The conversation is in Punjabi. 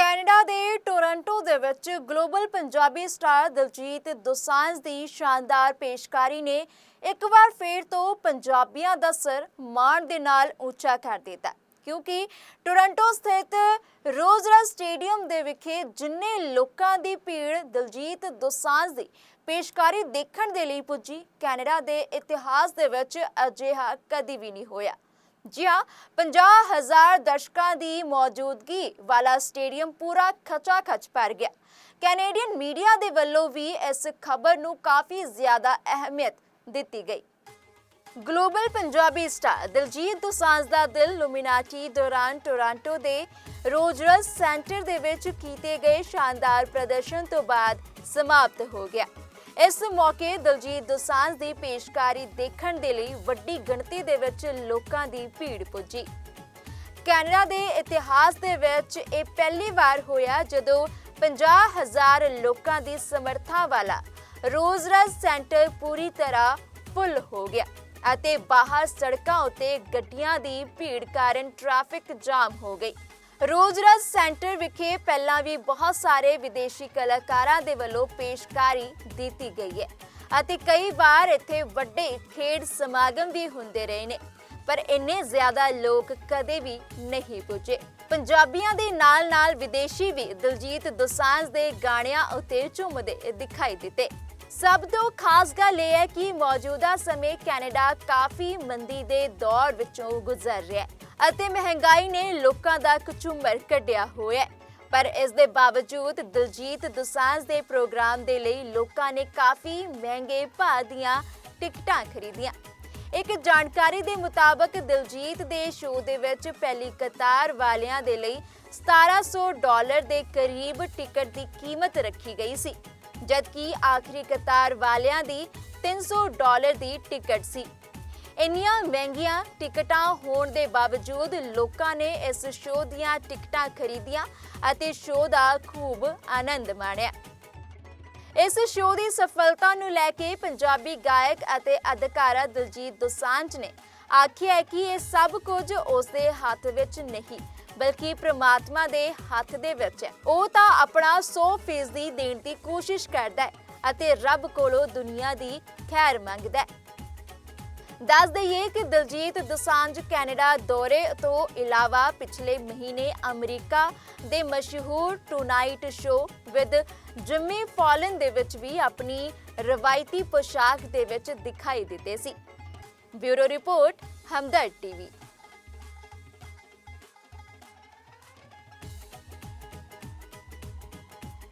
ਕੈਨੇਡਾ ਦੇ ਟੋਰਾਂਟੋ ਦੇ ਵਿੱਚ ਗਲੋਬਲ ਪੰਜਾਬੀ ਸਟਾਰ ਦਿਲਜੀਤ ਦੋਸਾਂਝ ਦੀ ਸ਼ਾਨਦਾਰ ਪੇਸ਼ਕਾਰੀ ਨੇ ਇੱਕ ਵਾਰ ਫੇਰ ਤੋਂ ਪੰਜਾਬੀਆਂ ਦਾ ਸਿਰ ਮਾਣ ਦੇ ਨਾਲ ਉੱਚਾ ਕਰ ਦਿੱਤਾ ਕਿਉਂਕਿ ਟੋਰਾਂਟੋ ਸਥਿਤ ਰੋਜ਼ਰਾ ਸਟੇਡੀਅਮ ਦੇ ਵਿਖੇ ਜਿੰਨੇ ਲੋਕਾਂ ਦੀ ਭੀੜ ਦਿਲਜੀਤ ਦੋਸਾਂਝ ਦੀ ਪੇਸ਼ਕਾਰੀ ਦੇਖਣ ਦੇ ਲਈ ਪੁੱਜੀ, ਕੈਨੇਡਾ ਦੇ ਇਤਿਹਾਸ ਦੇ ਵਿੱਚ ਅਜਿਹਾ ਕਦੀ ਵੀ ਨਹੀਂ ਹੋਇਆ। ਜੀ ਹਾਂ 50000 ਦਰਸ਼ਕਾਂ ਦੀ ਮੌਜੂਦਗੀ ਵਾਲਾ ਸਟੇਡੀਅਮ ਪੂਰਾ ਖਚਾ-ਖਚ ਭਰ ਗਿਆ। ਕੈਨੇਡੀਅਨ ਮੀਡੀਆ ਦੇ ਵੱਲੋਂ ਵੀ ਇਸ ਖਬਰ ਨੂੰ ਕਾਫੀ ਜ਼ਿਆਦਾ ਅਹਿਮੀਅਤ ਦਿੱਤੀ ਗਈ। ਗਲੋਬਲ ਪੰਜਾਬੀ ਸਟਾਰ ਦਿਲਜੀਤ ਦੋਸਾਂਝ ਦਾ ਦਿਲ ਲੂਮੀਨਾਟੀ ਦੌਰਾਨ ਟੋਰਾਂਟੋ ਦੇ ਰੋਜਰਸ ਸੈਂਟਰ ਦੇ ਵਿੱਚ ਕੀਤੇ ਗਏ ਸ਼ਾਨਦਾਰ ਪ੍ਰਦਰਸ਼ਨ ਤੋਂ ਬਾਅਦ ਸਮਾਪਤ ਹੋ ਗਿਆ। ਇਸ ਮੌਕੇ ਦਲਜੀਤ ਦੋਸਾਂਝ ਦੀ ਪੇਸ਼ਕਾਰੀ ਦੇਖਣ ਦੇ ਲਈ ਵੱਡੀ ਗਿਣਤੀ ਦੇ ਵਿੱਚ ਲੋਕਾਂ ਦੀ ਭੀੜ ਪੁੱਜੀ। ਕੈਨੇਡਾ ਦੇ ਇਤਿਹਾਸ ਦੇ ਵਿੱਚ ਇਹ ਪਹਿਲੀ ਵਾਰ ਹੋਇਆ ਜਦੋਂ 50000 ਲੋਕਾਂ ਦੀ ਸਮਰੱਥਾ ਵਾਲਾ ਰੋਜ਼ਰਸ ਸੈਂਟਰ ਪੂਰੀ ਤਰ੍ਹਾਂ ਫੁੱਲ ਹੋ ਗਿਆ ਅਤੇ ਬਾਹਰ ਸੜਕਾਂ ਉੱਤੇ ਗੱਡੀਆਂ ਦੀ ਭੀੜ ਕਾਰਨ ਟ੍ਰੈਫਿਕ ਜਾਮ ਹੋ ਗਈ। ਰੋਜ਼ਰਸ ਸੈਂਟਰ ਵਿਖੇ ਪਹਿਲਾਂ ਵੀ ਬਹੁਤ ਸਾਰੇ ਵਿਦੇਸ਼ੀ ਕਲਾਕਾਰਾਂ ਦੇ ਵੱਲੋਂ ਪੇਸ਼ਕਾਰੀ ਦਿੱਤੀ ਗਈ ਹੈ ਅਤੇ ਕਈ ਵਾਰ ਇੱਥੇ ਵੱਡੇ ਖੇਡ ਸਮਾਗਮ ਵੀ ਹੁੰਦੇ ਰਹੇ ਨੇ, ਪਰ ਇੰਨੇ ਜ਼ਿਆਦਾ ਲੋਕ ਕਦੇ ਵੀ ਨਹੀਂ ਪੁੱਜੇ। ਪੰਜਾਬੀਆਂ ਦੇ ਨਾਲ-ਨਾਲ ਵਿਦੇਸ਼ੀ ਵੀ ਦਿਲਜੀਤ ਦੋਸਾਂਝ ਦੇ ਗਾਣਿਆਂ ਉੱਤੇ ਝੂਮਦੇ ਦਿਖਾਈ ਦਿੱਤੇ। ਸਭ ਤੋਂ ਖਾਸ ਗੱਲ ਇਹ ਹੈ ਕਿ ਮੌਜੂਦਾ ਸਮੇਂ ਕੈਨੇਡਾ ਕਾਫੀ ਮੰਦੀ ਦੇ ਦੌਰ ਵਿੱਚੋਂ ਗੁਜ਼ਰ ਰਿਹਾ ਹੈ। ਅਤੇ ਮਹਿੰਗਾਈ ਨੇ ਲੋਕਾਂ ਦਾ ਕਚੂਮਰ ਕੱਢਿਆ ਹੋਇਆ ਹੈ। ਪਰ ਇਸ ਦੇ ਬਾਵਜੂਦ ਦਿਲਜੀਤ ਦੋਸਾਂਝ ਦੇ ਪ੍ਰੋਗਰਾਮ ਦੇ ਲਈ ਲੋਕਾਂ ਨੇ ਕਾਫੀ ਮਹਿੰਗੇ ਭਾਅ ਦੀਆਂ ਟਿਕਟਾਂ ਖਰੀਦੀਆਂ। ਇੱਕ ਜਾਣਕਾਰੀ ਦੇ ਮੁਤਾਬਕ ਦਿਲਜੀਤ ਦੇ ਸ਼ੋਅ ਦੇ ਵਿੱਚ ਪਹਿਲੀ ਕਤਾਰ ਵਾਲਿਆਂ ਦੇ ਲਈ 1700 ਡਾਲਰ ਦੇ ਕਰੀਬ ਟਿਕਟ ਦੀ ਕੀਮਤ ਰੱਖੀ ਗਈ ਸੀ, ਜਦਕਿ ਆਖਰੀ ਕਤਾਰ ਵਾਲਿਆਂ ਦੀ 300 ਡਾਲਰ ਦੀ ਟਿਕਟ ਸੀ। ਇੰਨੀਆਂ ਮਹਿੰਗੀਆਂ ਟਿਕਟਾਂ ਹੋਣ ਦੇ ਬਾਵਜੂਦ ਲੋਕਾਂ ਨੇ ਇਸ ਸ਼ੋਅ ਦੀਆਂ ਟਿਕਟਾਂ ਖਰੀਦੀਆਂ ਅਤੇ ਸ਼ੋਅ ਦਾ ਖੂਬ ਆਨੰਦ ਮਾਣਿਆ। ਇਸ ਸ਼ੋਅ ਦੀ ਸਫਲਤਾ ਨੂੰ ਲੈ ਕੇ ਪੰਜਾਬੀ ਗਾਇਕ ਅਤੇ ਅਦਾਕਾਰਾ ਦਿਲਜੀਤ ਦੋਸਾਂਝ ਨੇ ਆਖਿਆ ਕਿ ਇਹ ਸਭ ਕੁਝ ਉਸ ਦੇ ਹੱਥ ਵਿੱਚ ਨਹੀਂ, ਬਲਕਿ ਪ੍ਰਮਾਤਮਾ ਦੇ ਹੱਥ ਦੇ ਵਿੱਚ ਹੈ। ਉਹ ਤਾਂ ਆਪਣਾ 100% ਦੇਣ ਦੀ ਕੋਸ਼ਿਸ਼ ਕਰਦਾ ਹੈ ਅਤੇ ਰੱਬ ਕੋਲੋਂ ਦੁਨੀਆ ਦੀ ਖੈਰ ਮੰਗਦਾ ਹੈ। ਦੱਸ ਦਈਏ ਕਿ ਦਿਲਜੀਤ ਦੋਸਾਂਝ ਕੈਨੇਡਾ ਦੌਰੇ ਤੋਂ ਇਲਾਵਾ ਪਿਛਲੇ ਮਹੀਨੇ ਅਮਰੀਕਾ ਦੇ ਮਸ਼ਹੂਰ tonight show with Jimmy Fallon ਦੇ ਵਿੱਚ ਵੀ ਆਪਣੀ ਰਵਾਇਤੀ ਪੋਸ਼ਾਕ ਦੇ ਵਿੱਚ ਦਿਖਾਈ ਦਿੱਤੇ ਸੀ। Bureau report, Hamdard TV.